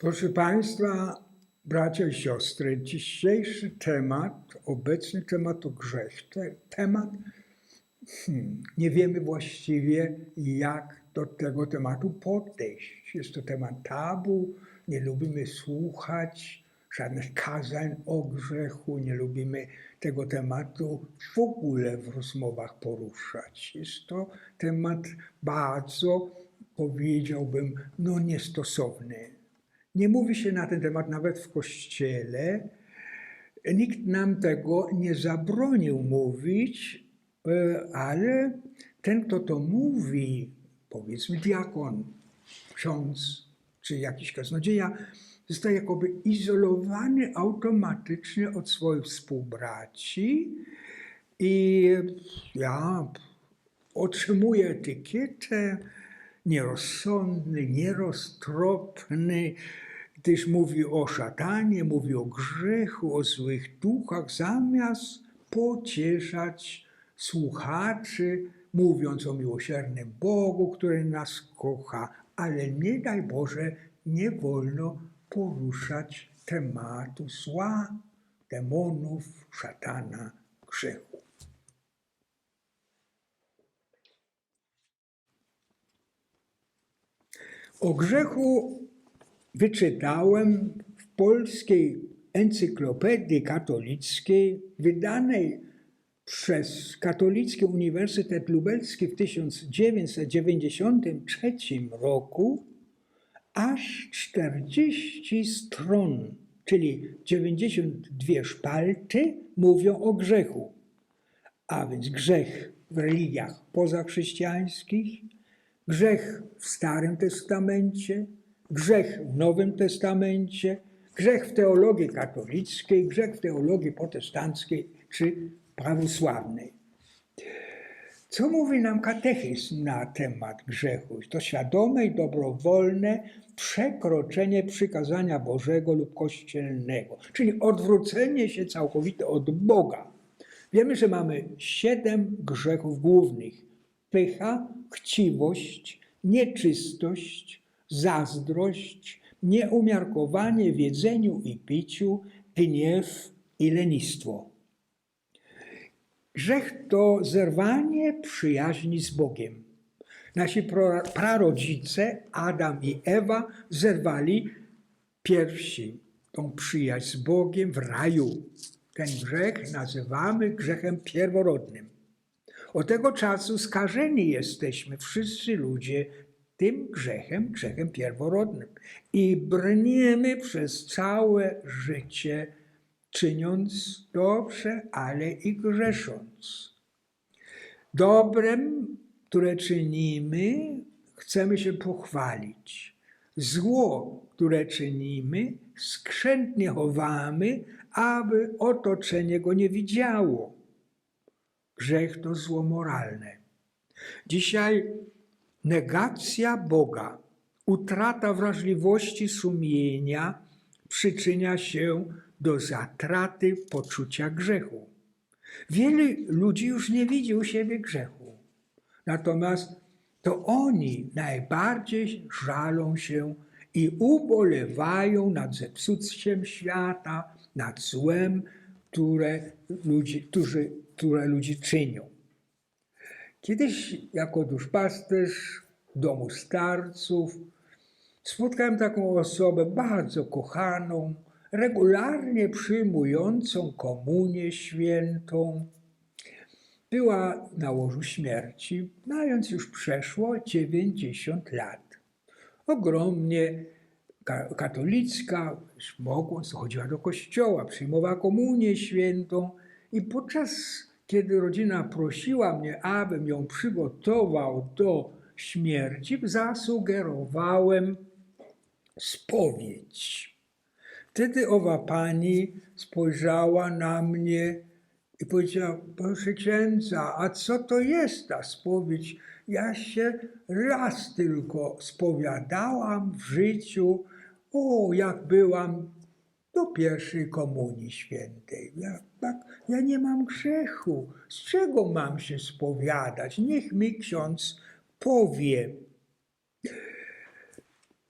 Proszę Państwa, bracia i siostry, dzisiejszy temat, obecny temat to grzech. Te, temat, hmm, nie wiemy właściwie, jak do tego tematu podejść. Jest to temat tabu, nie lubimy słuchać żadnych kazań o grzechu, nie lubimy tego tematu w ogóle w rozmowach poruszać. Jest to temat bardzo, powiedziałbym, no niestosowny. Nie mówi się na ten temat nawet w kościele. Nikt nam tego nie zabronił mówić, e, ale ten, kto to mówi, powiedzmy diakon, ksiądz czy jakiś kaznodzieja, zostaje jakoby izolowany automatycznie od swoich współbraci i ja otrzymuje etykietę nierozsądny, nieroztropny, gdyż mówi o szatanie, mówi o grzechu, o złych duchach, zamiast pocieszać słuchaczy, mówiąc o miłosiernym Bogu, który nas kocha, ale nie daj Boże, nie wolno poruszać tematu zła, demonów, szatana, grzechu. O grzechu wyczytałem w polskiej encyklopedii katolickiej, wydanej przez Katolicki Uniwersytet Lubelski w 1993 roku, aż 40 stron, czyli 92 szpalty, mówią o grzechu. A więc grzech w religiach pozachrześcijańskich, grzech w Starym Testamencie, grzech w Nowym Testamencie, grzech w teologii katolickiej, grzech w teologii protestanckiej czy prawosławnej. Co mówi nam katechizm na temat grzechu? To świadome i dobrowolne przekroczenie przykazania Bożego lub kościelnego, czyli odwrócenie się całkowite od Boga. Wiemy, że mamy siedem grzechów głównych: pycha, chciwość, nieczystość, zazdrość, nieumiarkowanie w jedzeniu i piciu, gniew i lenistwo. Grzech to zerwanie przyjaźni z Bogiem. Nasi prarodzice, Adam i Ewa, zerwali pierwsi tą przyjaźń z Bogiem w raju. Ten grzech nazywamy grzechem pierworodnym. Od tego czasu skażeni jesteśmy wszyscy ludzie tym grzechem, grzechem pierworodnym. I brniemy przez całe życie, czyniąc dobrze, ale i grzesząc. Dobrem, które czynimy, chcemy się pochwalić. Zło, które czynimy, skrzętnie chowamy, aby otoczenie go nie widziało. Grzech to zło moralne. Dzisiaj negacja Boga, utrata wrażliwości sumienia przyczynia się do zatraty poczucia grzechu. Wielu ludzi już nie widzi u siebie grzechu. Natomiast to oni najbardziej żalą się i ubolewają nad zepsuciem świata, nad złem, które ludzi, którzy, które ludzi czynią. Kiedyś jako duszpasterz w domu starców spotkałem taką osobę bardzo kochaną, regularnie przyjmującą komunię świętą. Była na łożu śmierci, mając już przeszło 90 lat. Ogromnie ka- katolicka, mogąc, chodziła do kościoła, przyjmowała komunię świętą i podczas, kiedy rodzina prosiła mnie, abym ją przygotował do śmierci, zasugerowałem spowiedź. Wtedy owa pani spojrzała na mnie i powiedziała, proszę księdza, a co to jest ta spowiedź? Ja się raz tylko spowiadałam w życiu, o, jak byłam do pierwszej komunii świętej. Ja, tak, ja nie mam grzechu. Z czego mam się spowiadać? Niech mi ksiądz powie.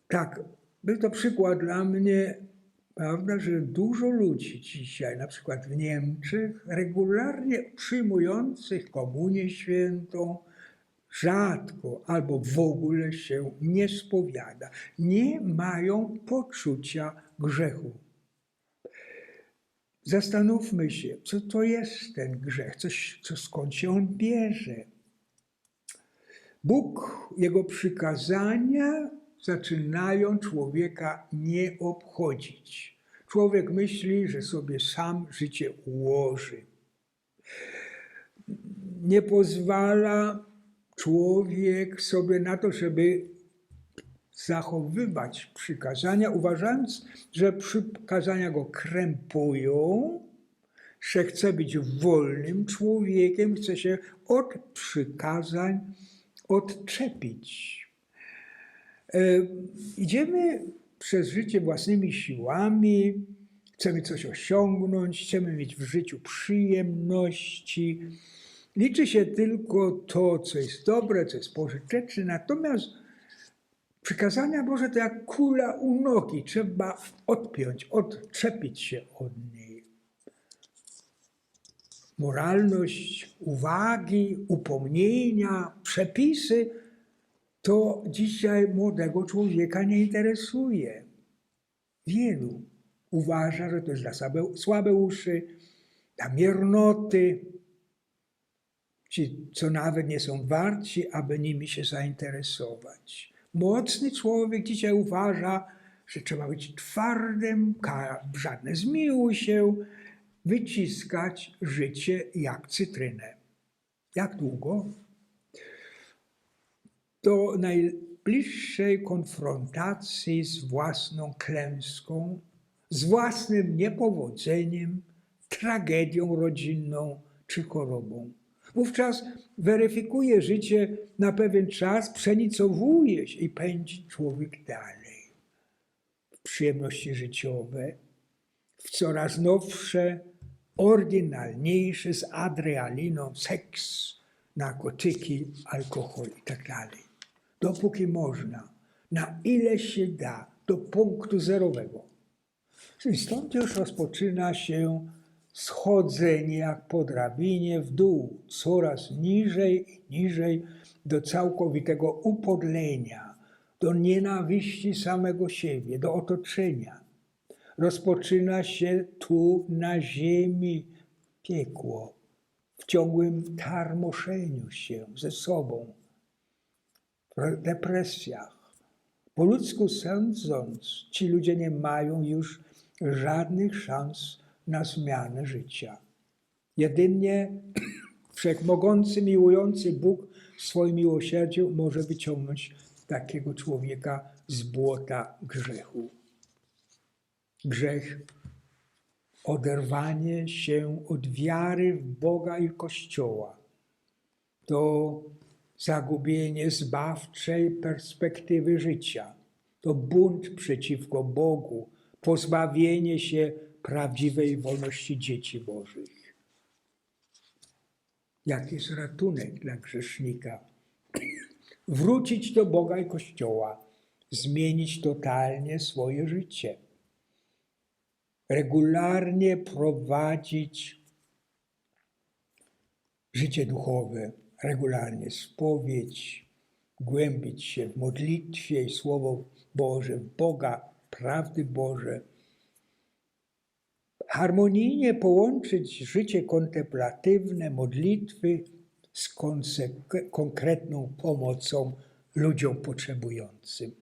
Tak, Był to przykład dla mnie, prawda, że dużo ludzi dzisiaj, na przykład w Niemczech, regularnie przyjmujących komunię świętą, rzadko albo w ogóle się nie spowiada. Nie mają poczucia grzechu. Zastanówmy się, co to jest ten grzech, coś, co, skąd się on bierze. Bóg, Jego przykazania zaczynają człowieka nie obchodzić. Człowiek myśli, że sobie sam życie ułoży. Nie pozwala człowiek sobie na to, żeby zachowywać przykazania, uważając, że przykazania go krępują, że chce być wolnym człowiekiem, chce się od przykazań odczepić. E, Idziemy przez życie własnymi siłami, chcemy coś osiągnąć, chcemy mieć w życiu przyjemności. Liczy się tylko to, co jest dobre, co jest pożyteczne, natomiast przykazania Boże to jak kula u nogi, trzeba odpiąć, odczepić się od niej. Moralność, uwagi, upomnienia, przepisy to dzisiaj młodego człowieka nie interesuje. Wielu uważa, że to jest dla słabe, słabe uszy, dla miernoty, ci, co nawet nie są warci, aby nimi się zainteresować. Mocny człowiek dzisiaj uważa, że trzeba być twardym, żadne zmiłuj się, wyciskać życie jak cytrynę. Jak długo? do najbliższej konfrontacji z własną klęską, z własnym niepowodzeniem, tragedią rodzinną czy chorobą. Wówczas weryfikuje życie na pewien czas, przenicowuje się i pędzi człowiek dalej. W przyjemności życiowe, w coraz nowsze, oryginalniejsze z adrenaliną, seks, narkotyki, alkohol i tak. Dopóki można, na ile się da, do punktu zerowego. Czyli stąd już rozpoczyna się schodzenie jak po drabinie w dół, coraz niżej i niżej do całkowitego upodlenia, do nienawiści samego siebie, do otoczenia. Rozpoczyna się tu na ziemi piekło, w ciągłym tarmoszeniu się ze sobą, w depresjach. Po ludzku sądząc, ci ludzie nie mają już żadnych szans na zmianę życia. Jedynie wszechmogący, miłujący Bóg w swoim miłosierdziu może wyciągnąć takiego człowieka z błota grzechu. Grzech oderwanie się od wiary w Boga i Kościoła. To zagubienie zbawczej perspektywy życia. To bunt przeciwko Bogu, pozbawienie się prawdziwej wolności dzieci Bożych. Jaki jest ratunek dla grzesznika? Wrócić do Boga i Kościoła, zmienić totalnie swoje życie regularnie prowadzić życie duchowe, regularnie spowiedź, głębić się w modlitwie i Słowo Boże, Boga, prawdy Boże. Harmonijnie połączyć życie kontemplatywne, modlitwy z konkretną pomocą ludziom potrzebującym.